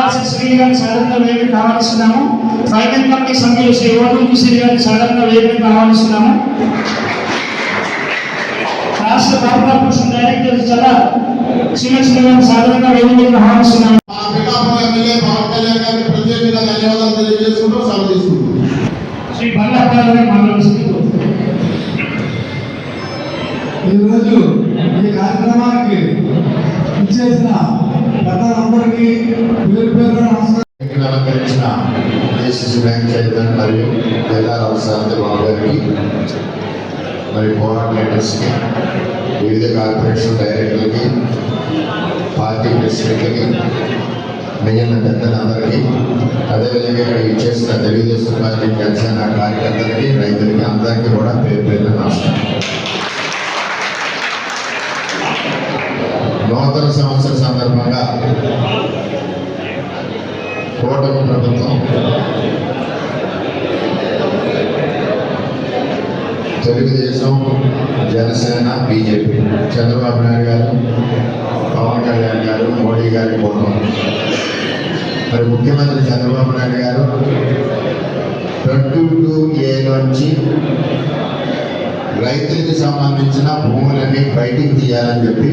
పరాశి శ్రీ గారి సాధారణ వేదిక ఆహ్వానిస్తున్నాము ట్రైబల్ కమిటీ సభ్యులు శ్రీ ఓటూరు శ్రీ గారి సాధారణ వేదిక ఆహ్వానిస్తున్నాము రాష్ట్ర కార్పొరేషన్ డైరెక్టర్ జిల్లా శ్రీలక్ష్మి గారిని సాధారణ వేదిక ఆహ్వానిస్తున్నాము మా పిఠాపురం ఎమ్మెల్యే పవన్ కళ్యాణ్ గారికి ప్రత్యేకంగా ధన్యవాదాలు తెలియజేసుకుంటూ సెలవు తీసుకుంటున్నాం. శ్రీ గారు ఈరోజు ఈ కార్యక్రమానికి ఇచ్చేసిన పెద్దలందరికీ పేరు పేరు అలంకరించిన ఐసిసి బ్యాంక్ చైర్మన్ మరియు జిల్లా రామశాంతి బాబు గారికి మరి కోఆర్డినేటర్స్కి వివిధ కార్పొరేషన్ డైరెక్టర్లకి పార్టీ ప్రెసిడెంట్లకి మిగిలిన పెద్దలందరికీ అదేవిధంగా ఇక్కడ ఇచ్చేసిన తెలుగుదేశం పార్టీ జనసేన కార్యకర్తలకి రైతులకి అందరికీ కూడా పేరు పేరు నమస్కారం. నూతన సంవత్సర సందర్భంగా కూటమి ప్రభుత్వం తెలుగుదేశం జనసేన బీజేపీ చంద్రబాబు నాయుడు గారు పవన్ కళ్యాణ్ గారు మోడీ గారి కూటమి మరి ముఖ్యమంత్రి చంద్రబాబు నాయుడు గారు ట్వంటీ టూ ఏ నుంచి రైతులకు సంబంధించిన భూములన్నీ బయటికి తీయాలని చెప్పి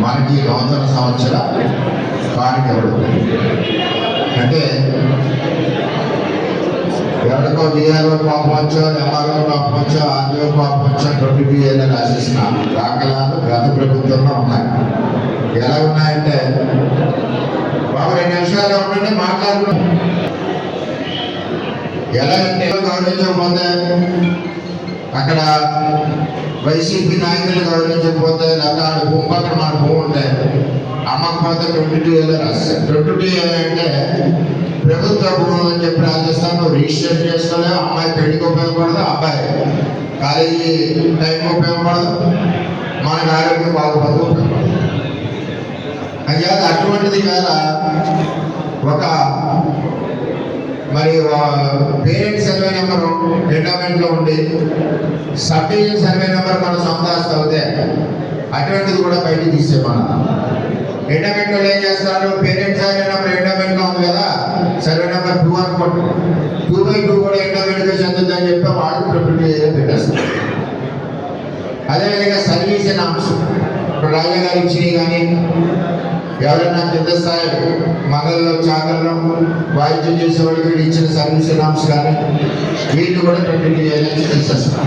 మనకి నూతన సంవత్సర కార్యక్రమం అంటే ఎవరికో విఆర్ఓ పాపం వచ్చో ఎంఆర్ఓ పాపం ఆర్డీఓ పాపం ట్వంటీ ఏళ్ళు రాసేసిన దాఖలాలు గత ప్రభుత్వంలో ఉన్నాయి. ఎలా ఉన్నాయంటే బాబు రెండు నిమిషాలు ఉండండి మాట్లాడుకున్నాం ఎలా గౌరవించకపోతే అక్కడ వైసీపీ నాయకులు గౌరవించకపోతే లేకపోతే ఆడ భూమి పక్కన మన భూమి ఉంటే అమ్మకపోతే ట్వంటీ టూ ఏదో రాస్తారు ట్వంటీ టూ అంటే ప్రభుత్వ భూములు అని చెప్పి రాజస్థాన్ నువ్వు రిజిస్టర్ చేసుకోలేవు అమ్మాయి పెళ్ళికి ఉపయోగపడదు అబ్బాయి కాలేజీ టైం ఉపయోగపడదు మనకు ఆరోగ్యం బాగుపడదు ఉపయోగపడదు. అయ్యా అటువంటిది వేళ ఒక మరి పేరెంట్ సర్వే నెంబర్ ఎండోమెంట్లో ఉండి సబ్ డివిజన్ సర్వే నెంబర్ మన సొంత అవుతే అటువంటిది కూడా బయటికి తీసే మన ఎండోమెంట్లో వాళ్ళు ఏం చేస్తారు పేరెంట్స్ సర్వే నెంబర్ ఎండోమెంట్లో ఉంది కదా సర్వే నెంబర్ టూ అనుకోండి. టూ బై టూ కూడా ఎండోమెంట్గా చెందుతుందని చెప్పి వాళ్ళు ప్రిపేర్ పెట్టేస్తారు. అదేవిధంగా సర్వీస్ నామ్స్ ఇప్పుడు రాజా గారు ఇచ్చినవి కానీ ఎవరైనా కింద స్థాయి మంగళలో చాకల్లో వాయిద్యం చేసే వాళ్ళకి ఇచ్చిన సర్వీస్ నామ్స్ కానీ వీటిని కూడా కంటిన్యూ చేయాలని తీసేస్తాం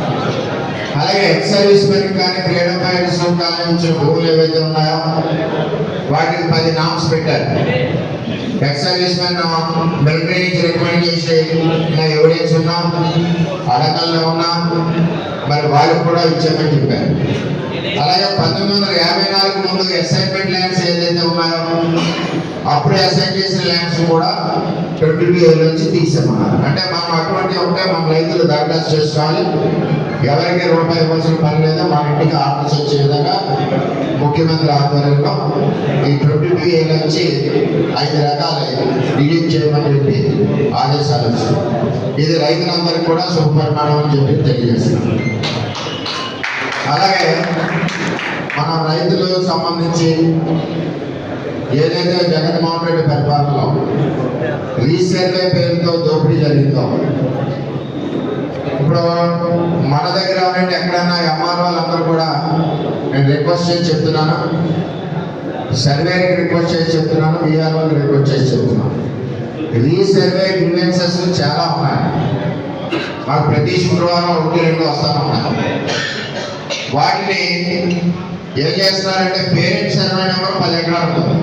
అలాగే ఎక్స్ సర్వీస్ మెన్ కానీ ఫ్రీడమ్ ఫైటర్స్ కానీ ఇచ్చిన భూములు ఏవైతే ఉన్నాయో వాటికి పది నామ్స్ పెట్టారు. ఎక్స్ సర్వీస్ మెన్ మిలిటరీ నుంచి రికమెండ్ చేసే నా ఎవిడెన్స్ ఉన్నా అడగల్లో ఉన్నా మరి వాళ్ళకి కూడా ఇచ్చామని చెప్పారు. అలాగే పంతొమ్మిది వందల యాభై నాలుగు ముందు అసైన్మెంట్ ల్యాండ్స్ ఏదైతే ఉన్నాయో అప్పుడు అసైన్ చేసిన ల్యాండ్స్ కూడా ట్వంటీ టూ ఇయర్ నుంచి తీసామన్నారు అంటే మనం అటువంటి ఒకటే మన రైతులు దరఖాస్తు చేసుకోవాలి. ఎవరికి రూపాయి ఇవ్వాల్సిన పని లేదా మన ఇంటికి ఆర్డర్స్ వచ్చే విధంగా ముఖ్యమంత్రి ఆధ్వర్యంలో ఈ ట్వంటీ టూ ఇయర్ నుంచి ఐదు రకాలు డిలీట్ చేయమని చెప్పి ఆదేశాలు ఇది రైతులందరికీ కూడా శుభపరిమాణం అని చెప్పి తెలియజేస్తున్నాం. అలాగే మన రైతులకు సంబంధించి ఏదైతే జగన్మోహన్ రెడ్డి పరిపాలనలో రీసర్వే పేరుతో దోపిడీ జరిగిందో ఇప్పుడు మన దగ్గర ఉండే ఎక్కడన్నా ఎంఆర్ వాళ్ళందరూ కూడా నేను రిక్వెస్ట్ చేసి చెప్తున్నాను. సర్వేకి రిక్వెస్ట్ చేసి చెప్తున్నాను. విఆర్ రిక్వెస్ట్ చేసి చెప్తున్నాను. రీసర్వే గ్రీవెన్సెస్ చాలా ఉన్నాయి. మాకు ప్రతి శుక్రవారం ఒకటి రెండు వస్తాను వాటిని ఏం చేస్తున్నారంటే పేరెంట్స్ సర్వే నెంబర్ పది ఎకరాలు ఉంటుంది.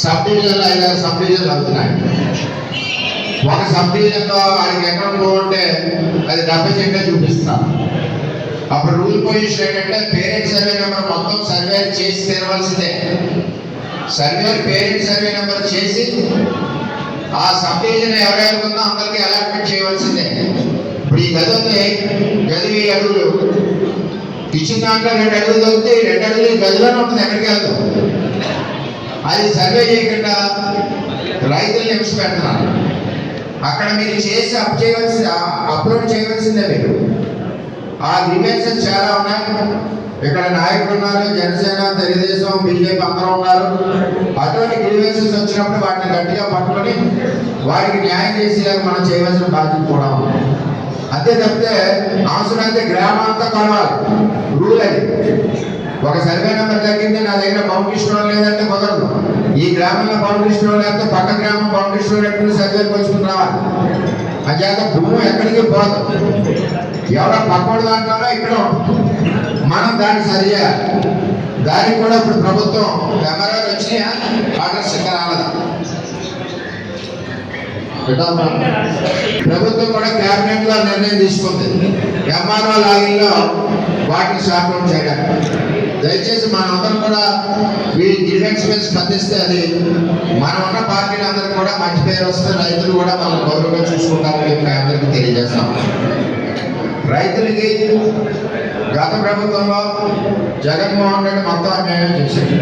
సబ్ డివిజన్లో ఐదారు సబ్ డివిజన్లు అవుతున్నాయి. ఒక సబ్ డివిజన్లో వాడికి ఎకరం పోతే అది డెబ్బై సెంటే చూపిస్తాం. అప్పుడు రూల్ పొజిషన్ ఏంటంటే పేరెంట్స్ సర్వే నెంబర్ మొత్తం సర్వే చేసి తెరవలసిందే. సర్వే పేరెంట్ సర్వే నెంబర్ చేసి ఆ సబ్ డివిజన్ ఎవరెవరికి ఉందో అందరికీ అలాట్మెంట్ చేయవలసిందే. ఇప్పుడు ఈ గది ఉంది గది వెయ్యి అడుగులు? ఇచ్చిన దాంట్లో రెండు అడుగులు దొరికితే రెండు అడుగులు గదిలోనే ఉంటుంది ఎక్కడికి వెళ్తాం? అది సర్వే చేయకుండా రైతులను హింస పెడుతున్నారు అక్కడ మీరు చేసి అప్ చేయవలసి అప్లోడ్ చేయవలసిందే మీరు. ఆ గ్రీవెన్సెస్ చాలా ఉన్నాయి. ఇక్కడ నాయకులు ఉన్నారు జనసేన తెలుగుదేశం బీజేపీ అందరూ ఉన్నారు. అటువంటి గ్రీవెన్సెస్ వచ్చినప్పుడు వాటిని గట్టిగా పట్టుకొని వాటికి న్యాయం చేసేలాగా మనం చేయవలసిన బాధ్యత కూడా ఉంది. అంతే తప్పితే అవసరమైతే గ్రామాంతా కలవాలి. రూల్ అది. ఒక సర్వే నెంబర్ తగ్గింది నా దగ్గర బౌండరీ లేదంటే కుదరదు. ఈ గ్రామంలో బౌండరీ స్టోర్ లేకపోతే పక్క గ్రామం బౌండరీ స్టోర్ ఎక్కడ సర్వే వచ్చుకుని రావాలి. అంచేత భూమి ఎక్కడికి పోదు. ఎవరో పక్కోడు దాంట్లోనో ఇక్కడ. మనం దాన్ని సరిచేయాలి. దానికి కూడా ఇప్పుడు ప్రభుత్వం కెమెరాలు వచ్చినాయా? ఆర్డర్స్ ఇంకా రాలేదా ప్రభుత్వం కూడా క్యాబినెట్లో నిర్ణయం తీసుకుంది. ఎంఆర్ఓ లాగిన్లో వాటిని షార్ట్అవుట్ చేయడానికి. దయచేసి మనందరం కూడా వీరి డిఫెన్స్ మీద స్పందిస్తే అది మనం ఉన్న పార్టీలు అందరూ కూడా మంచి పేరు వస్తే రైతులు కూడా మనం గౌరవంగా చూసుకుంటారని చెప్పి అందరికీ తెలియజేస్తాం. రైతులకి గత ప్రభుత్వంలో జగన్మోహన్ రెడ్డి మొత్తం అన్యాయం చేశాడు.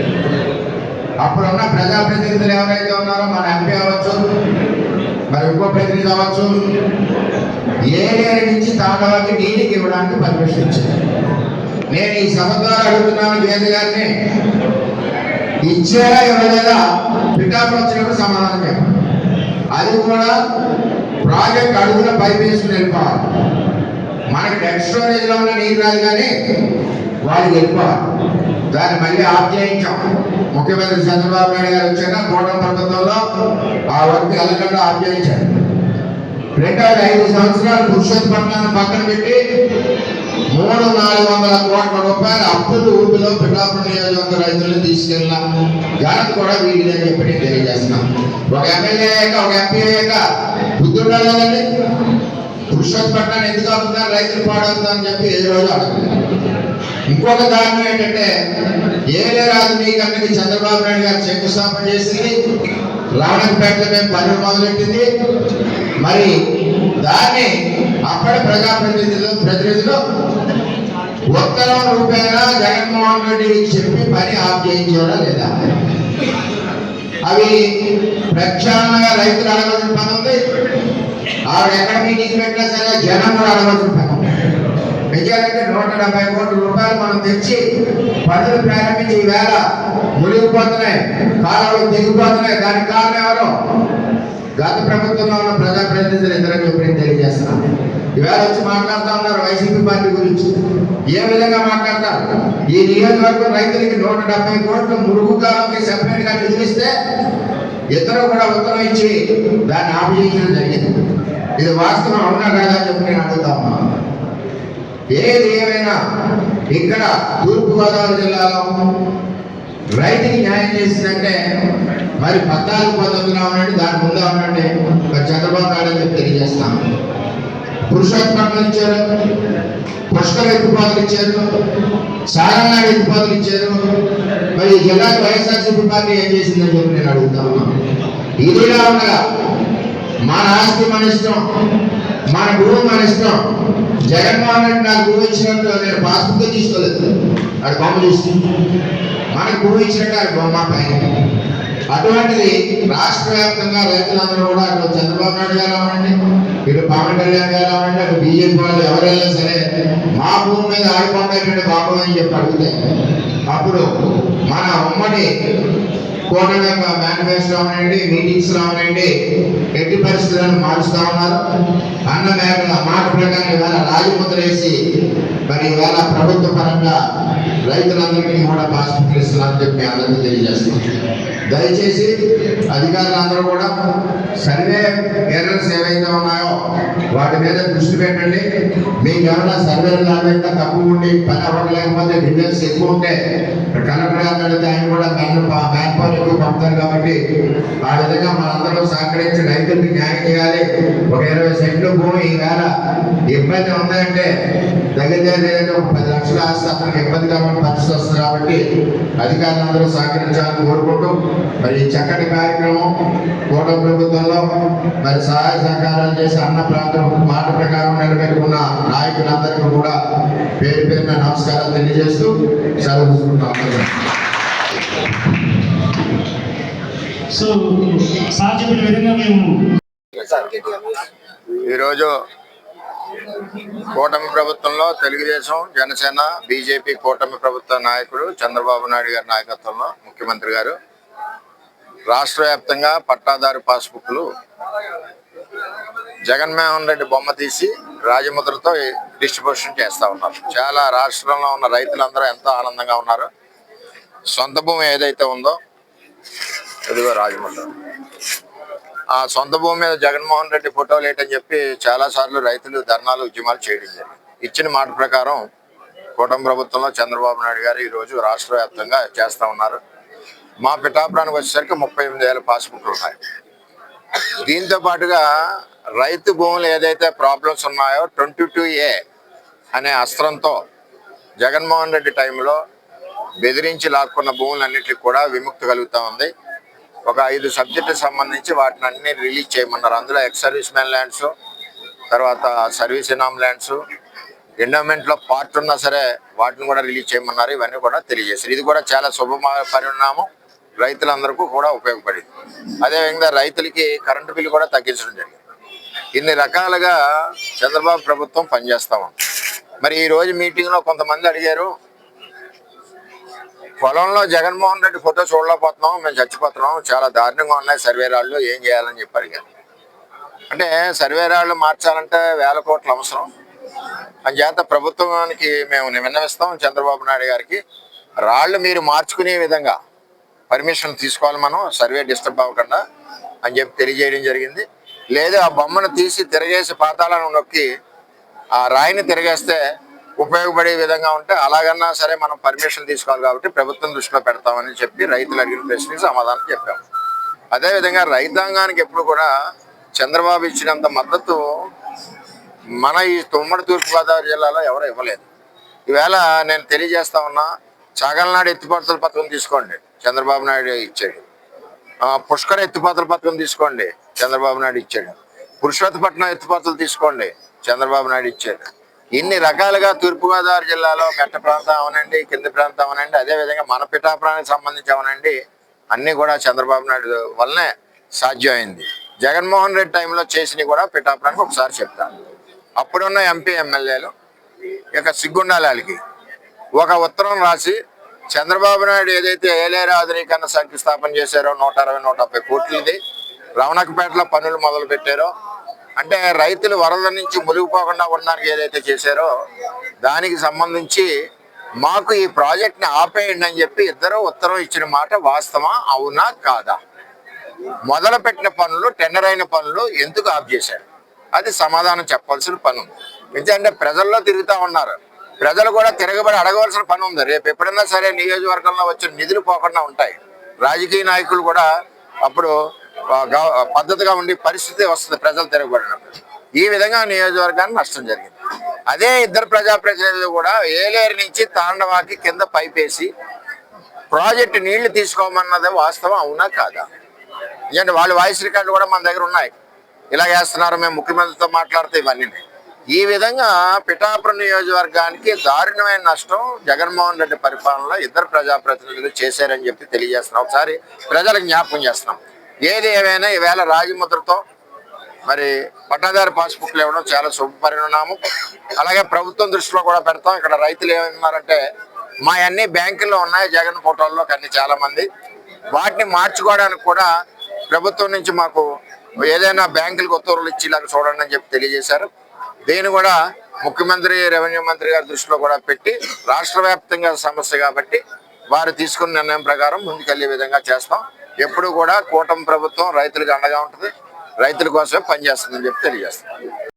అప్పుడున్న ప్రజాప్రతినిధులు ఎవరైతే ఉన్నారో మన ఎంపీ అవ్వచ్చు మరి ఇంకో ప్రతినిధి కావచ్చు ఏడేరు నుంచి తాండవాకి నీటికి ఇవ్వడానికి పర్మిషన్ ఇచ్చింది నేను ఈ సభ ద్వారా అడుగుతున్నాను వేద గారిని. ఇచ్చేలా ఇవ్వలేదా? పిఠాపురం వచ్చినప్పుడు సమాధానం చెప్పండి అది కూడా ప్రాజెక్ట్ అడుగున పైప్ వేసుకుని వెళ్ళిపోవాలి. మనకి డెడ్ స్టోరేజ్లో ఉన్న నీరు రాదు కానీ వాళ్ళకి వెళ్ళిపోవాలి. దాన్ని మళ్ళీ ఆప్యాయించాం. ముఖ్యమంత్రి చంద్రబాబు నాయుడు గారు వచ్చాక కూటమి ప్రభుత్వంలో ఆ వర్క్ వెళ్ళకుండా ఆప్యాయించారు. రెండవది ఐదు సంవత్సరాలు పురుషోత్పన్నాన్ని పక్కన పెట్టి మూడు నాలుగు వందల కోట్ల రూపాయల అప్పులు ఊపిలో పిఠాపురం నియోజకవర్గ రైతులను తీసుకెళ్ళిన ఘనత కూడా వీడిదని చెప్పి నేను తెలియజేస్తున్నాం. ఒక ఎమ్మెల్యే అయ్యాక ఒక ఎంపీ అయ్యాక బుద్ధి ఉండాలండి పురుషోత్పట్నాన్ని ఎందుకు అవుతున్నారు రైతులు పాడవుతుందని చెప్పి ఏ రోజు అడగలేదు ఇంకొక కారణం ఏంటంటే ఏలే రాదు మీ కన్నకి చంద్రబాబు నాయుడు గారు శంకుస్థాపన చేసింది. రావణపేటలో మేము పనులు మొదలెట్టింది. మరి దాన్ని అప్పటి ప్రజాప్రతినిధులు ప్రతినిధులు ఉత్తరం రూపేణా జగన్మోహన్ రెడ్డి చెప్పి పని ఆఫ్ చేయించారా లేదా? అవి ప్రక్షాళనగా రైతులు అడగవలసిన పని ఉంది. ఆవిడ ఎక్కడ మీటింగ్ పెట్టినా సరే జనం కూడా అడగవలసిన పని. నిజానికి నూట డెబ్బై కోట్ల రూపాయలు మనం తెచ్చి పనులు ప్రారంభించి వేళ మునిగిపోతున్నాయి కాలువలు దిగిపోతున్నాయి దానికి కారణం ఎవరు? గత ప్రభుత్వంలో ఉన్న ప్రజాప్రతినిధులు ఇద్దరు చెప్పి తెలియజేస్తున్నాను ఈవేళ వచ్చి మాట్లాడుతూ ఉన్నారు వైసీపీ పార్టీ గురించి. ఏ విధంగా మాట్లాడతారు? ఈ నియోజకవర్గం రైతులకి నూట డెబ్బై కోట్లు మురుగు కాలంకి సెపరేట్గా నిధులు ఇద్దరు కూడా ఉత్తరం ఇచ్చి దాన్ని ఆపజేయడం జరిగింది. ఇది వాస్తవం అవునా కాదా చెప్పి నేను అడుగుతా ఉన్నాను. ఏది ఏమైనా ఇక్కడ తూర్పుగోదావరి జిల్లాలో రైతుకి న్యాయం చేసిందంటే మరి పద్నాలుగు పంతొమ్మిదిలో రావాలంటే దాని ముందు ఉండండి ఒక చంద్రబాబు నాయుడు అని చెప్పి తెలియజేస్తాం పురుషోత్పత్తులు ఇచ్చారు పుష్కర ఎత్తుపాతులు ఇచ్చారు సారనాడు ఎత్తుపాతులు ఇచ్చారు. మరి జిల్లా జిల్లాకు వైఎస్ఆర్సీపీ పార్టీ ఏం చేసిందని చెప్పి నేను అడుగుతా ఉన్నాను ఇదిలా ఉండగా మన ఆస్తి మన ఇష్టం మన భూమి మన ఇష్టం జగన్మోహన్ రెడ్డి నాకు గురువు ఇచ్చినట్టు నేను పాస్బుక్ తీసుకోలేదు. అది బొమ్మ చూసి మనకు గురువు ఇచ్చినట్టు అది బొమ్మ పైన. అటువంటిది రాష్ట్ర వ్యాప్తంగా రైతులందరూ కూడా అక్కడ చంద్రబాబు నాయుడు గారు అవ్వండి ఇటు పవన్ కళ్యాణ్ గారు అవ్వండి అటు బీజేపీ వాళ్ళు ఎవరైనా సరే మా భూమి మీద ఆడుకోండి బాబు అని చెప్పి అడిగితే అప్పుడు మన ఉమ్మడి కూటమి యొక్క మేనిఫెస్టో అవనండి మీటింగ్స్లో అవనండి ఎట్టి పరిస్థితులను మారుస్తా ఉన్నారు. అన్న మేర మాట ప్రకారం ఇవాళ రాజముద్ర వేసి మరి ఇవాళ ప్రభుత్వ పరంగా రైతులందరికీ కూడా పాస్బుక్లు ఇస్తున్నారని చెప్పి అందరికీ తెలియజేస్తున్నాం దయచేసి అధికారులందరూ కూడా సర్వే ఎర్రర్స్ ఏవైతే ఉన్నాయో వాటి మీద దృష్టి పెట్టండి. మీకు ఏమైనా సర్వేలు లాగా తక్కువ ఉండి పని అవ్వలేకపోతే డిఫెన్స్ ఎక్కువ ఉంటే కలెక్టర్ గారు అడిగితే ఆయన కూడా మ్యాన్ మ్యాన్ పవర్ ఎక్కువ పంపుతారు కాబట్టి ఆ విధంగా మనందరం సహకరించి రైతులకు న్యాయం చేయాలి. ఒక ఇరవై సెంట్లు భూమి ఈవేళ ఇబ్బంది ఉందంటే దగ్గర దగ్గర ఒక పది లక్షల ఆస్తి అతనికి ఇబ్బంది కాబట్టి పరిస్థితి వస్తుంది కాబట్టి అధికారులందరూ సహకరించాలని కోరుకుంటూ మరి ఈ చక్కటి కార్యక్రమం కూటమి ప్రభుత్వంలో మరి సహాయ సహకారాలు చేసి అన్న ప్రాంతం మాట ప్రకారం నిలబెట్టుకున్న నాయకులందరికీ కూడా పేరు పేరున నమస్కారాలు తెలియజేస్తూ సెలవు తీసుకుంటాం అందరం. సో సార్ చెప్పిన విధంగా మేము ఈరోజు కూటమి ప్రభుత్వంలో తెలుగుదేశం జనసేన బీజేపీ కూటమి ప్రభుత్వ నాయకుడు చంద్రబాబు నాయుడు గారి నాయకత్వంలో ముఖ్యమంత్రి గారు రాష్ట్ర వ్యాప్తంగా పట్టాదారు పాస్బుక్లు జగన్మోహన్ రెడ్డి బొమ్మ తీసి రాజముద్రతో డిస్ట్రిబ్యూషన్ చేస్తా ఉన్నారు. చాలా రాష్ట్రంలో ఉన్న రైతులందరూ ఎంతో ఆనందంగా ఉన్నారు. సొంత భూమి ఏదైతే ఉందో ఇదిగో రాజముద్ర. ఆ సొంత భూమి మీద జగన్మోహన్ రెడ్డి ఫోటోలు ఏంటని చెప్పి చాలా సార్లు రైతులు ధర్నాలు ఉద్యమాలు చేయడం జరిగింది. ఇచ్చిన మాట ప్రకారం కూటమి ప్రభుత్వంలో చంద్రబాబు నాయుడు గారు ఈరోజు రాష్ట్ర వ్యాప్తంగా చేస్తూ ఉన్నారు. మా పిఠాపురానికి వచ్చేసరికి ముప్పై ఎనిమిది వేల పాస్బుక్లు ఉన్నాయి. దీంతో పాటుగా రైతు భూములు ఏదైతే ప్రాబ్లమ్స్ ఉన్నాయో ట్వంటీ టూ ఏ అనే అస్త్రంతో జగన్మోహన్ రెడ్డి టైంలో బెదిరించి లాక్కున్న భూములన్నింటికి కూడా విముక్తి కలుగుతూ ఉంది. ఒక ఐదు సబ్జెక్టు సంబంధించి వాటిని అన్ని రిలీజ్ చేయమన్నారు. అందులో ఎక్స్ సర్వీస్ మ్యాన్ ల్యాండ్స్ తర్వాత సర్వీస్ ఇనామ్ ల్యాండ్స్ ఎండోమెంట్లో పార్ట్ ఉన్నా సరే వాటిని కూడా రిలీజ్ చేయమన్నారు. ఇవన్నీ కూడా తెలియజేశారు. ఇది కూడా చాలా శుభ పరిణామం. రైతులందరికీ కూడా ఉపయోగపడింది. అదేవిధంగా రైతులకి కరెంటు బిల్లు కూడా తగ్గించడం జరిగింది. ఇన్ని రకాలుగా చంద్రబాబు ప్రభుత్వం పనిచేస్తూ ఉంది. మరి ఈరోజు మీటింగ్లో కొంతమంది అడిగారు పొలంలో జగన్మోహన్ రెడ్డి ఫోటో చూడలేకపోతున్నాం మేము చచ్చిపోతున్నాం చాలా దారుణంగా ఉన్నాయి సర్వే రాళ్ళు ఏం చేయాలని చెప్పారు కానీ అంటే సర్వే రాళ్ళు మార్చాలంటే వేల కోట్ల అవసరం. అంచేత ప్రభుత్వానికి మేము విన్నవిస్తాం చంద్రబాబు నాయుడు గారికి. రాళ్ళు మీరు మార్చుకునే విధంగా పర్మిషన్ తీసుకోవాలి మనం సర్వే డిస్టర్బ్ అవ్వకుండా అని చెప్పి తెలియజేయడం జరిగింది. లేదా ఆ బొమ్మను తీసి తిరగేసి పాతాలను నొక్కి ఆ రాయిని తిరగేస్తే ఉపయోగపడే విధంగా ఉంటే అలాగన్నా సరే మనం పర్మిషన్ తీసుకోవాలి కాబట్టి ప్రభుత్వం దృష్టిలో పెడతామని చెప్పి రైతులు అడిగిన ప్రశ్నకి సమాధానం చెప్పాము అదేవిధంగా రైతాంగానికి ఎప్పుడు కూడా చంద్రబాబు ఇచ్చినంత మద్దతు మన ఈ తుమ్మడి తూర్పుగోదావరి జిల్లాలో ఎవరు ఇవ్వలేదు. ఈవేళ నేను తెలియజేస్తా ఉన్నా చాగలనాడు ఎత్తిపోతల పథకం తీసుకోండి. చంద్రబాబు నాయుడు ఇచ్చాడు. పుష్కర ఎత్తిపోతల పథకం తీసుకోండి చంద్రబాబు నాయుడు ఇచ్చాడు. పురుషోత్తపట్నం ఎత్తిపోతలు తీసుకోండి చంద్రబాబు నాయుడు ఇచ్చాడు. ఇన్ని రకాలుగా తూర్పుగోదావరి జిల్లాలో మెట్ట ప్రాంతం అవనండి కింది ప్రాంతం అవనండి అదేవిధంగా మన పిఠాపురానికి సంబంధించి అవనండి అన్నీ కూడా చంద్రబాబు నాయుడు వల్లనే సాధ్యమైంది. జగన్మోహన్ రెడ్డి టైంలో చేసినవి కూడా పిఠాపురానికి ఒకసారి చెప్తాను. అప్పుడున్న ఎంపీ ఎమ్మెల్యేలు ఇక సిగ్గుండాలి వాళ్ళకి. ఒక ఉత్తరం రాసి చంద్రబాబు నాయుడు ఏదైతే ఏలేరు ఆధునీకరణ శంకుస్థాపన చేశారో నూట అరవై నూట ముప్పై కోట్లది. రవణకపేటలో పనులు మొదలు పెట్టారో. అంటే రైతులు వరద నుంచి మునిగిపోకుండా ఉండడానికి ఏదైతే చేశారో దానికి సంబంధించి మాకు ఈ ప్రాజెక్ట్ని ఆపేయండి అని చెప్పి ఇద్దరు ఉత్తరం ఇచ్చిన మాట వాస్తవా అవునా? కాదా? మొదలు పెట్టిన పనులు టెండర్ అయిన పనులు ఎందుకు ఆఫ్ చేశారు? అది సమాధానం చెప్పాల్సిన పని ఉంది. ఎందుకంటే ప్రజల్లో తిరుగుతూ ఉన్నారు. ప్రజలు కూడా తిరగబడి అడగవలసిన పని ఉంది. రేపు ఎప్పుడైనా సరే నియోజకవర్గంలో వచ్చిన నిధులు పోకుండా ఉంటాయి. రాజకీయ నాయకులు కూడా అప్పుడు పద్ధతిగా ఉండి పరిస్థితి వస్తుంది ప్రజలు తిరగబడినప్పుడు ఈ విధంగా నియోజకవర్గానికి నష్టం జరిగింది. అదే ఇద్దరు ప్రజాప్రతినిధులు కూడా ఏలేరు నుంచి తాండవాకి కింద పైపేసి ప్రాజెక్టు నీళ్ళు తీసుకోమన్నది వాస్తవం అవునా కాదా? ఎందుకంటే వాళ్ళ వాయిస్ రికార్డులు కూడా మన దగ్గర ఉన్నాయి. ఇలా చేస్తున్నారు మేము ముఖ్యమంత్రితో మాట్లాడితే ఇవన్నీ. ఈ విధంగా పిఠాపురం నియోజకవర్గానికి దారుణమైన నష్టం జగన్మోహన్ రెడ్డి పరిపాలనలో ఇద్దరు ప్రజాప్రతినిధులు చేశారని చెప్పి తెలియజేస్తున్నాం. ఒకసారి ప్రజలకు జ్ఞాపకం చేస్తున్నాం. ఏది ఏమైనా ఈవేళ రాజముద్రతో మరి పట్టాదారు పాస్బుక్లు ఇవ్వడం చాలా శుభ పరిణామం. అలాగే ప్రభుత్వం దృష్టిలో కూడా పెడతాం. ఇక్కడ రైతులు ఏమన్నారంటే మా అన్ని బ్యాంకుల్లో ఉన్నాయి జగన్ ఫోటోల్లో కానీ చాలామంది వాటిని మార్చుకోవడానికి కూడా ప్రభుత్వం నుంచి మాకు ఏదైనా బ్యాంకులకు ఉత్తర్వులు ఇచ్చి ఇలాగ చూడండి అని చెప్పి తెలియజేశారు. దీన్ని కూడా ముఖ్యమంత్రి రెవెన్యూ మంత్రి గారి దృష్టిలో కూడా పెట్టి రాష్ట్ర వ్యాప్తంగా సమస్య కాబట్టి వారు తీసుకున్న నిర్ణయం ప్రకారం ముందుకెళ్ళే విధంగా చేస్తాం. ఎప్పుడు కూడా కూటమి ప్రభుత్వం రైతులకు అండగా ఉంటుంది. రైతుల కోసమే పనిచేస్తుందని చెప్పి తెలియజేస్తాం